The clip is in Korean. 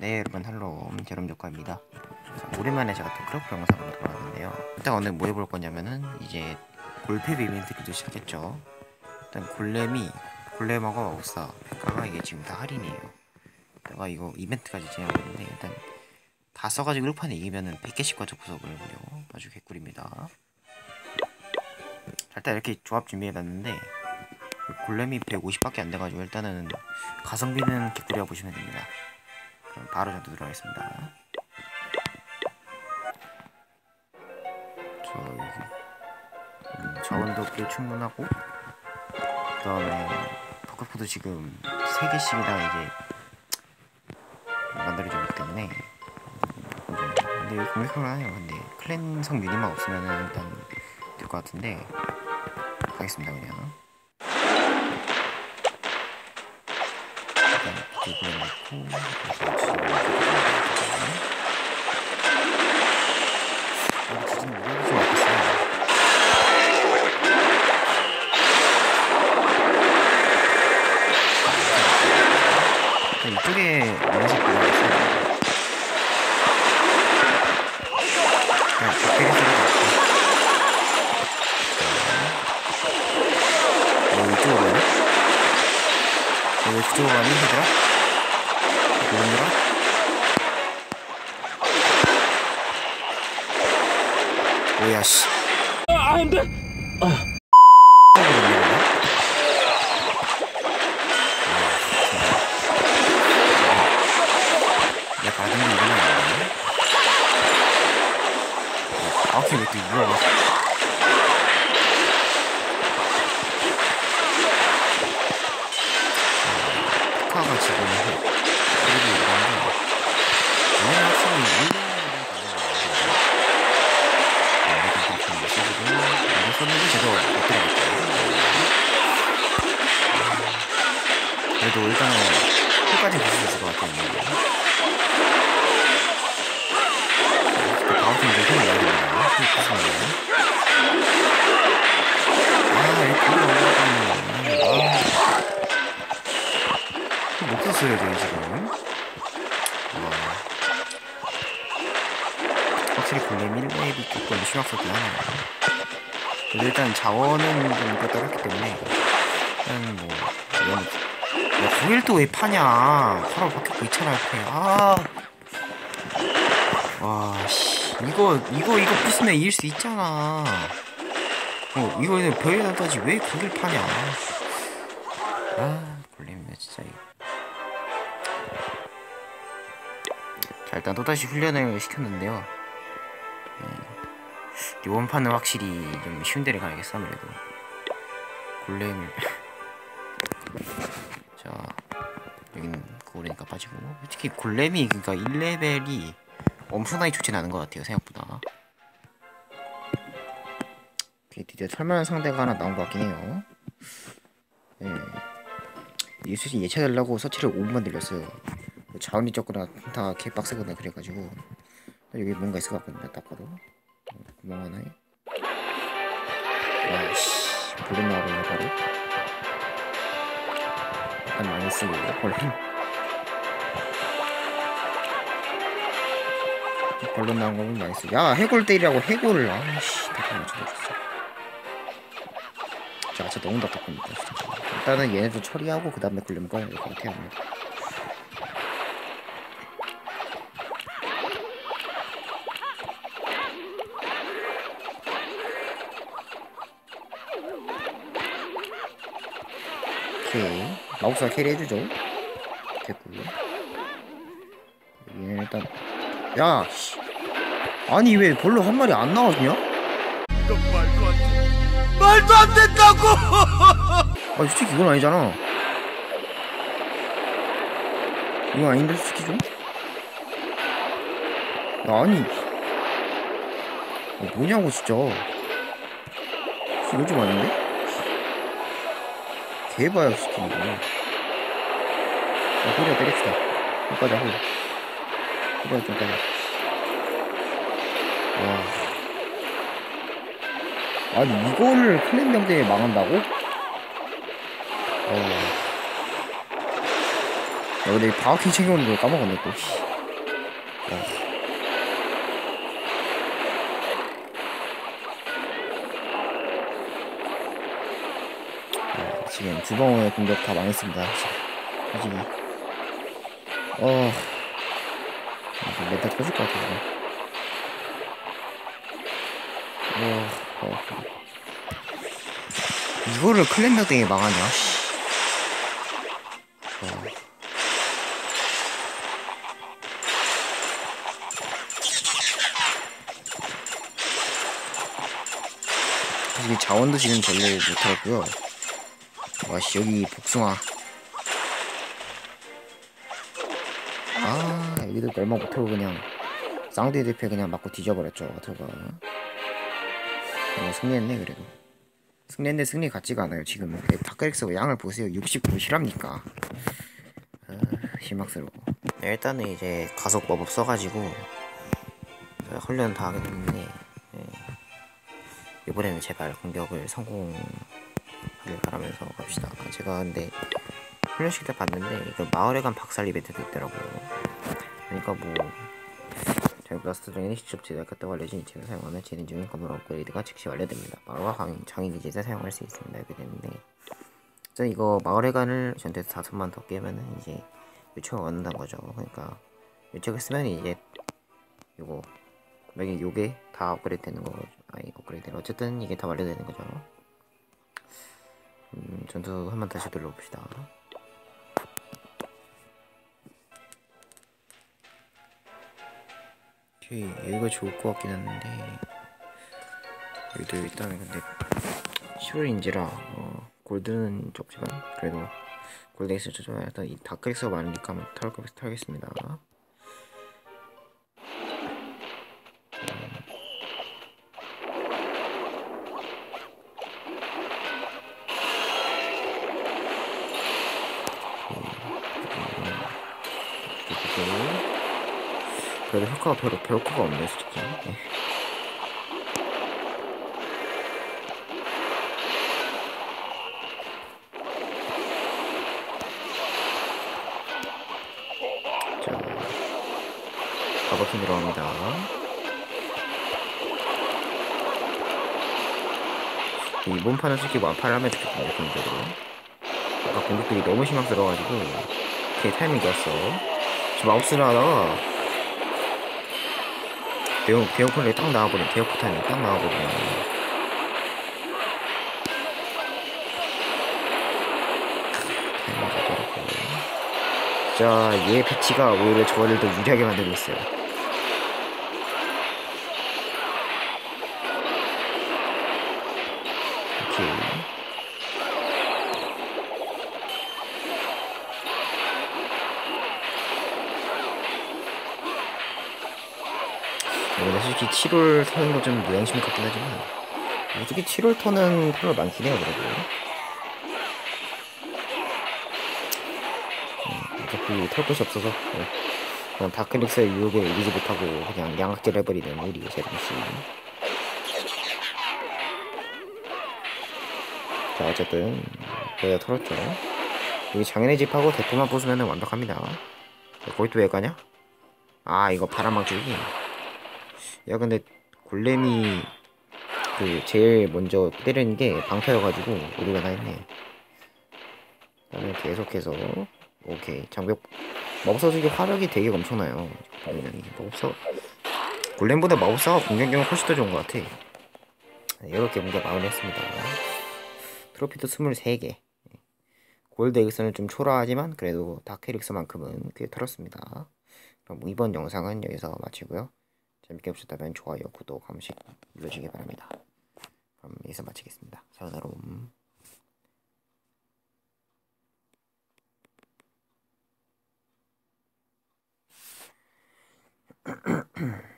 네 여러분 헬로 제롬조카입니다. 오랜만에 제가 또 크로프 영상으로 돌아왔는데요. 일단 오늘 뭐 해볼 거냐면은 이제 골패비 이벤트를 시작했죠. 일단 골렘이 골렘하고 마우사 백가가 이게 지금 다 할인이에요. 내가 이거 이벤트까지 진행하고 있는데 일단 다 써가지고 1판에 이기면은 100개씩 가져 구석을 무려 아주 개꿀입니다. 자, 일단 이렇게 조합 준비해봤는데 골렘이 150밖에 안 돼가지고 일단은 가성비는 개꿀이라고 보시면 됩니다 바로 저도 들어가겠습니다. 저 여기 음, 자원도 꽤 충분하고 그 다음에 버크푸드 지금 3개씩이나 이제 만들어주고 있기 때문에 근데 공격을 하네요 근데 클랜성 유닛만 없으면 일단 될 것 같은데 가겠습니다 그냥 일단 어땠어요? 이쪽에 연습 적대리 소리가 없고. 어, 이쪽으로 가네? 왜 그쪽으로 가니, 얘들아? 얘들아? 오야, 씨. 아, 안 돼! 내 받은 게 이거는 아니네. 썼는데 제대로 못 들어갔죠. 그래도 일단은 끝까지 볼수 있을 것 같아요. 다음 팀 이제 힘을 내야 됩니다. 아, 이거 올라가네. 아. 못 썼어요, 저 지금. 와. 확실히 골렘 1렙이 조금 심각하긴 하네요. 근데 일단 자원은 좀 끄떡했기 때문에, 일단 뭐, 이건 야, 또왜 파냐? 바로 바뀌고 있잖아, 옆에. 아. 와, 씨. 이거, 이거, 이거 부수면 이길 수 있잖아. 어, 이거 그냥 별에다 따지 왜 거길 파냐? 아, 걸립니다, 진짜. 이거. 자, 일단 또다시 훈련을 시켰는데요. 네. 이번 판은 확실히 좀 쉬운 데를 가야겠어, 아무래도. 골렘을. 자 여기는 그거니까 빠지고 솔직히 골렘이 그니까 1레벨이 엄청나게 좋진 않은 것 같아요 생각보다 드디어 털만한 상대가 하나 나온 것 같긴 해요 네. 이게 솔직히 예체하려고 서치를 5분만 들렸어요 자원이 적거나 다 개빡세거나 그래가지고 여기 뭔가 있을 것 같거든요 딱 봐도 어, 구멍 하나에 와씨 볼륨 나와버리네 바로 약간 많이 쓰고 벌룬 벌룬 나온 거는 많이 쓰고 야 해골 때리라고 해골을 아씨. 답답 맞춰줬어. 자 진짜 너무 답답합니다 일단은 얘네도 처리하고 그 다음에 굴리면 꺼야. 될것 같아요 오케이 마우스가 캐리 해주죠 됐고 얘는 일단 야 씨. 아니 왜 별로 한 마리 안 나왔냐? 이건 말도 안 돼. 말도 안 된다고! 아 솔직히 이건 아니잖아 이건 아닌데 솔직히 좀? 야 아니 어, 뭐냐고 진짜 이거 좀 아닌데? 이거 야 호리야 때립시다 여기까지 하고 호리야 좀 때려 와 아니 이거를 클랜 병대에 망한다고? 어. 야, 근데 바우킹 챙겨오는 걸 까먹었네 또. 지금 주방의 공격 다 망했습니다. 솔직히. 어. 메타 터질 것 같아, 지금. 어, 어. 이거를 클랜 역등이 망하냐, 씨. 어. 자원도 지금 전례 못하고요. 와씨 여기 복숭아. 아 여기도 얼마 못하고 그냥 쌍둥이 대표 그냥 맞고 뒤져버렸죠 어터가. 어, 승리했네 그래도. 승리했는데 승리 같지가 않아요 지금. 다크엑스 양을 보세요 69 실합니까? 아, 실망스러워. 네, 일단은 이제 가속 마법 써가지고 훈련 다 하게 됐는데 네. 이번에는 제발 공격을 성공 하길 바라면서 갑시다. 제가 근데 훈련식 때 봤는데 이거 마을에 간 박살 이벤트도 있더라고요. 그러니까 뭐 저희 블라스트 중에 직접 제작했다고 알려진 이체를 사용하면 진행 중인 건물 업그레이드가 즉시 완료됩니다. 마을과 장, 장인 기지에서 사용할 수 있습니다. 이렇게 되는데 저 이거 마을의 간을 전투에서 다섯만 더 깨면은 이제 요청을 얻는다는 거죠. 그러니까 요청을 쓰면 이제 요거 여기 요게 다 업그레이드 되는 거죠. 아니 업그레이드 어쨌든 이게 다 완료되는 거죠. 음, 전투 한번 다시 돌려봅시다. 오케이 여기가 좋을 것 같긴 한데 여기도 일단 근데 7월인지라 어, 골드는 적지만 그래도 골드에서 조정해 일단 이 다크엑스가 많으니까 한번 털, 털겠습니다. 그래도 효과가 별로 별 효과가 없네 솔직히 네. 자 가버튼 들어갑니다. 이번 판은 솔직히 완파를 하면 좋겠군요 개인적으로. 아까 공격들이 너무 실망스러워가지고 제 타이밍이 좋았어. 지금 마우스를 하다가 대형 대형 콜레 딱 나와버린 대형 포탄이 딱 나와버리네. 자, 얘 패치가 오히려 저를 더 유리하게 만들고 있어요. 오케이. 솔직히 7월 터는 거좀 무양심 같긴 하지만 솔직히 7월 터는 별로 많긴 해요 그래도. 음, 어차피 털 것이 없어서 네. 그냥 다크릭스의 유혹에 이기지 못하고 그냥 양악질 해버리는 우리 제동씨 자 어쨌든 거기다 털었죠. 여기 장인의 집하고 대포만 부수면 완벽합니다. 거기 또 왜 가냐? 아 이거 바람막주기 야 근데 골렘이 그 제일 먼저 때리는 게 방패여가지고 우리가 다 했네. 그다음에 계속해서 오케이. 장벽 마법사 중에 화력이 되게 엄청나요 보면 마법사 골렘보다 마법사가 공격력은 훨씬 더 좋은 것 같아. 이렇게 공격 마무리했습니다. 트로피도 23개. 골드 엑스는 좀 초라하지만 그래도 다크 릭스만큼은 꽤 털었습니다. 그럼 이번 영상은 여기서 마치고요 재밌게 보셨다면 좋아요, 구독 한 번씩 눌러주시기 바랍니다. 그럼 여기서 마치겠습니다. 사요나라